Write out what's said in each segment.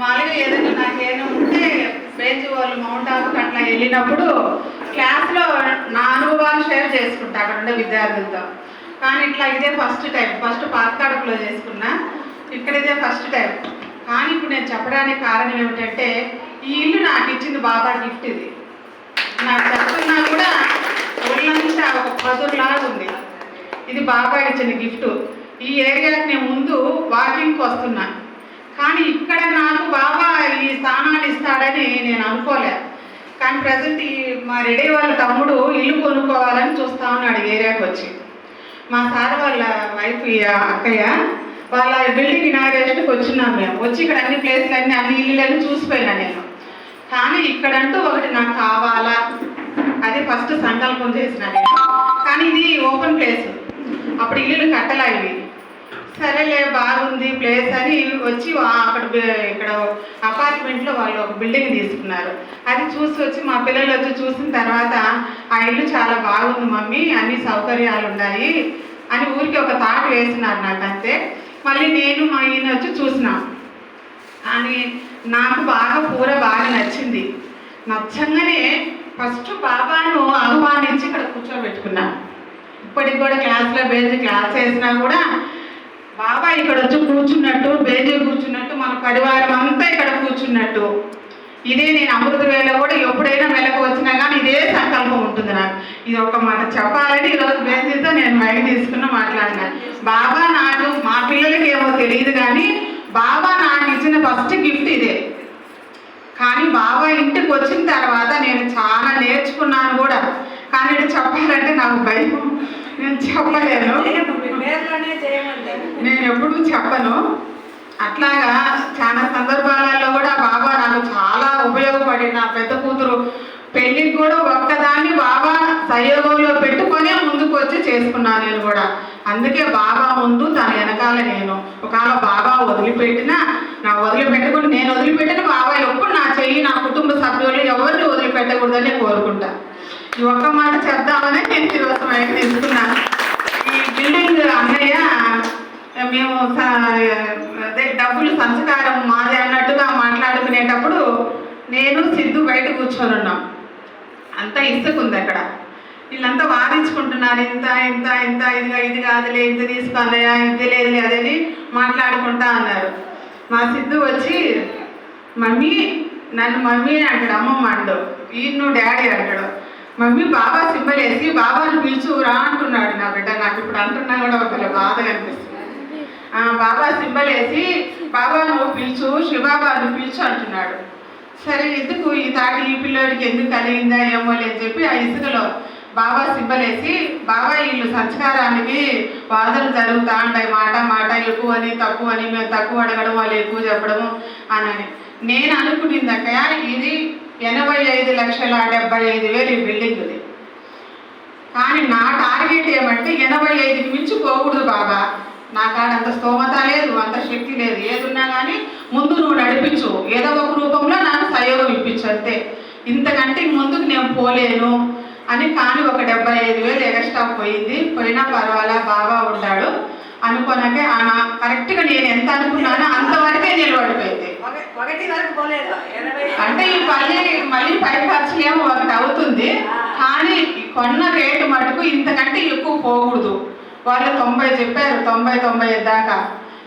మామూలుగా ఏదైనా నాకు ఏదైనా ఉంటే బేంచ్ వాళ్ళు మౌంట్ ఆఫ్ అట్లా వెళ్ళినప్పుడు క్లాస్లో నా అనుభవాలు షేర్ చేసుకుంటా అక్కడ ఉండే విద్యార్థులతో. కానీ ఇట్లా ఇదే ఫస్ట్ టైం ఫస్ట్ పాతకాడపులో చేసుకున్నా ఇక్కడ ఇదే ఫస్ట్ టైం కానీ ఇప్పుడు నేను చెప్పడానికి కారణం ఏమిటంటే ఈ ఇల్లు నాకు ఇచ్చింది బాబా గిఫ్ట్ ఇది. నాకు చెప్తున్నా కూడా ఒళ్ళంతా ఒక పదురులాగా ఉంది. ఇది బాబా ఇచ్చిన గిఫ్ట్ ఈ ఏరియాకి నేను ముందు వాకింగ్కి వస్తున్నా. కానీ ఇక్కడ నాకు బాబా ఈ స్థానాలు ఇస్తాడని నేను అనుకోలే. కానీ ప్రజెంట్ ఈ మా రెడీ వాళ్ళ తమ్ముడు ఇల్లు కొనుక్కోవాలని చూస్తా ఉన్నాడు ఏరియాకి వచ్చి. మా సార్ వాళ్ళ వైఫ్ అక్కయ్య వాళ్ళ బిల్డింగ్ ఇనాగ్రేషన్కి వచ్చినాం మేము. వచ్చి ఇక్కడ అన్ని ప్లేసులు అన్ని అన్ని ఇల్లులన్నీ చూసిపోయినా నేను. కానీ ఇక్కడంటూ ఒకటి నాకు కావాలా? అది ఫస్ట్ సంకల్పం చేసిన నేను. కానీ ఇది ఓపెన్ ప్లేస్ అప్పుడు ఇల్లులు కట్టలేదు సరేలే బాగుంది ప్లేస్ అని వచ్చి అక్కడ ఇక్కడ అపార్ట్మెంట్లో వాళ్ళు ఒక బిల్డింగ్ తీసుకున్నారు. అది చూసి వచ్చి మా పిల్లలు వచ్చి చూసిన తర్వాత ఆ ఇల్లు చాలా బాగుంది మమ్మీ అన్ని సౌకర్యాలు ఉన్నాయి అని ఊరికి ఒక తాట వేసినారు నాకు అంతే. మళ్ళీ నేను మా ఈయన వచ్చి చూసినా. అని నాకు బాగా కూర బాగా నచ్చింది. నచ్చంగానే ఫస్ట్ బాబాను ఆహ్వానించి ఇక్కడ కూర్చోబెట్టుకున్నాను ఇప్పటికి కూడా క్లాస్లో బేజీ క్లాస్ వేసినా కూడా బాబా ఇక్కడ వచ్చి కూర్చున్నట్టు బేజీ కూర్చున్నట్టు మన పరివారం అంతా ఇక్కడ కూర్చున్నట్టు. ఇదే నేను అమృత వేళ కూడా ఎప్పుడైనా వెలకు వచ్చినా కానీ ఇదే సంకల్పం ఉంటుంది నాకు. ఇది ఒక మాట చెప్పాలని ఈరోజు బేజీతో నేను మైండ్ తీసుకున్న మాట్లాడినా. బాబా నాకు మా పిల్లలకి ఏమో తెలియదు కానీ బాబా నాకు ఇచ్చిన ఫస్ట్ గిఫ్ట్ ఇదే. కానీ బాబా ఇంటికి వచ్చిన తర్వాత నేను చాలా నేర్చుకున్నాను కూడా. కానీ చెప్పాలంటే నాకు భయం. నేను చెప్పలేను. నేను ఎప్పుడూ చెప్పను. అట్లాగా చాలా సందర్భాలలో కూడా బాబా నాకు చాలా ఉపయోగపడి నా పెద్ద కూతురు పెళ్ళికి కూడా ఒక్కదాన్ని బాబా సహయోగంలో పెట్టుకొని ముందుకు వచ్చి చేసుకున్నాను నేను కూడా. అందుకే బాబా ముందు తన వెనకాల నేను. ఒకవేళ బాబా వదిలిపెట్టినా నా వదిలిపెట్టకుండా నేను వదిలిపెట్టిన బాబా ఎప్పుడు నా చెయ్యి నా కుటుంబ సభ్యులు ఎవరిని వదిలిపెట్టకూడదని కోరుకుంటా. ఈ ఒక్క మాట చెప్దామని నేను ఈరోజు బయట తీసుకున్నాను. ఈ బిల్డింగ్ అన్నయ్య మేము అదే డబ్బులు సంస్కారం మాది అన్నట్టుగా మాట్లాడుకునేటప్పుడు నేను సిద్ధు బయట కూర్చొని ఉన్నాం. అంతా ఇసుక ఉంది అక్కడ. వీళ్ళంతా వాదించుకుంటున్నారు ఇంత ఇంత ఇంత ఇదిగా ఇది కాదులే ఇంత తీసుకోవాలయా ఇది లేదు అదని మాట్లాడుకుంటా అన్నారు. మా సిద్ధు వచ్చి మమ్మీ నన్ను మమ్మీ అని అంటాడు అమ్మమ్మ అంటాడు ఈయన్ను డాడీ అంటాడు. మమ్మీ బాబా సింబల్ వేసి బాబాను పిలుచురా అంటున్నాడు నా బిడ్డ. నాకు ఇప్పుడు అంటున్నా కూడా ఒకవేళ బాధ కనిపిస్తుంది బాబా సింబల్ వేసి బాబా నువ్వు పిలుచు శివబాబా నువ్వు పిలుచు అంటున్నాడు. సరే ఎందుకు? ఈ తాటి ఈ పిల్లోడికి ఎందుకు కలిగిందా ఏమో అని చెప్పి ఆ ఇసుకలో బాబా సింబలేసి బాబా వీళ్ళు సంస్కారానికి వాదనలు జరుగుతా ఉంటాయి. మాట మాట ఎక్కువ అని తక్కువ అని మేము తక్కువ అడగడం వాళ్ళు ఎక్కువ చెప్పడము అని అని. నేను అనుకునిందక్కయ్య ఇది ఎనభై ఐదు లక్షల డెబ్బై ఐదు వేలు ఈ బిల్డింగ్ ఇది కానీ నా టార్గెట్ ఏమంటే ఎనభై ఐదుకి మించి పోకూడదు బాబా. నా కాడ అంత స్తోమత లేదు అంత శక్తి లేదు. ఏదున్నా కానీ ముందు నువ్వు నడిపించు. ఏదో ఒక రూపంలో నాకు సహయోగం ఇప్పించు అంతే. ఇంతకంటే ముందుకు నేను పోలేను అని కానీ ఒక డెబ్బై ఐదు వేలు ఎగస్ట్రా పోయింది. పోయినా పర్వాలా బాబా ఉంటాడు. అనుకోనకే ఆయన కరెక్ట్గా నేను ఎంత అనుకున్నానో అంతవరకే నిలబడిపోయింది. ఒకటి వరకు పోలేదు. ఎనభై అంటే ఈ పల్లి మళ్ళీ పై ఖర్చులు ఏమో ఒకటి అవుతుంది. కానీ కొన్న రేటు మటుకు ఇంతకంటే ఎక్కువ పోకూడదు. వాళ్ళు తొంభై చెప్పారు తొంభై తొంభై దాకా.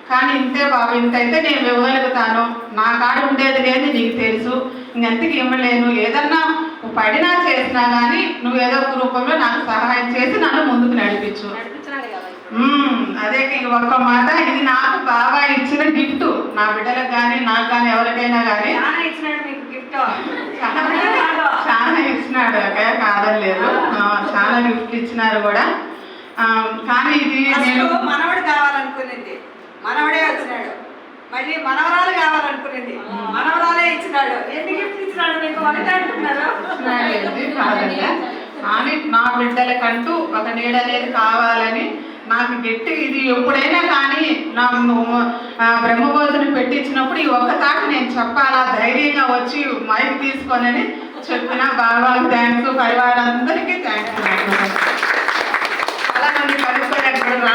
కానీ ఇంతే బాబు ఇంత అయితే నేను ఇవ్వగలుగుతాను నా కాడ ఉండేది లేదు నీకు తెలుసు. ఇంకెంతకి ఇవ్వలేను? ఏదన్నా పడినా చేసినా కానీ నువ్వు ఏదో ఒక రూపంలో నాకు సహాయం చేసి నన్ను ముందుకు నడిపించు. అదే ఒక్క మాట ఇది నాకు బాబా ఇచ్చిన గిఫ్ట్ నా బిడ్డలకు కానీ నాకు కానీ ఎవరికైనా కానీ చాలా ఇచ్చినాడు కాదలేదు చాలా గిఫ్ట్ ఇచ్చినారు కూడా. కానీ ఇది నేను మనవడు కావాలనుకునింది. మనవడే వచ్చినాడు. మళ్ళీ మనవరాలు కావాలనుకునింది. మనవరాలే ఇచ్చినాడు. ఎన్ని గిఫ్ట్ ఇచ్చినాడు మీకు? ఒకటే అంటున్నారు. కానీ నా బిడ్డలకంటూ ఒక నీడ అనేది కావాలని నాకు గట్టి ఇది ఎప్పుడైనా కానీ నా బ్రహ్మబోధిని పెట్టించినప్పుడు ఈ ఒక్క తాట నేను చెప్పాలా? ధైర్యంగా వచ్చి మైక్ తీసుకొనని చెప్పిన బాబాకి థ్యాంక్స్ పరివారందరికీ థ్యాంక్స్ చాలా మంది కలుసుకోలేకపోయారు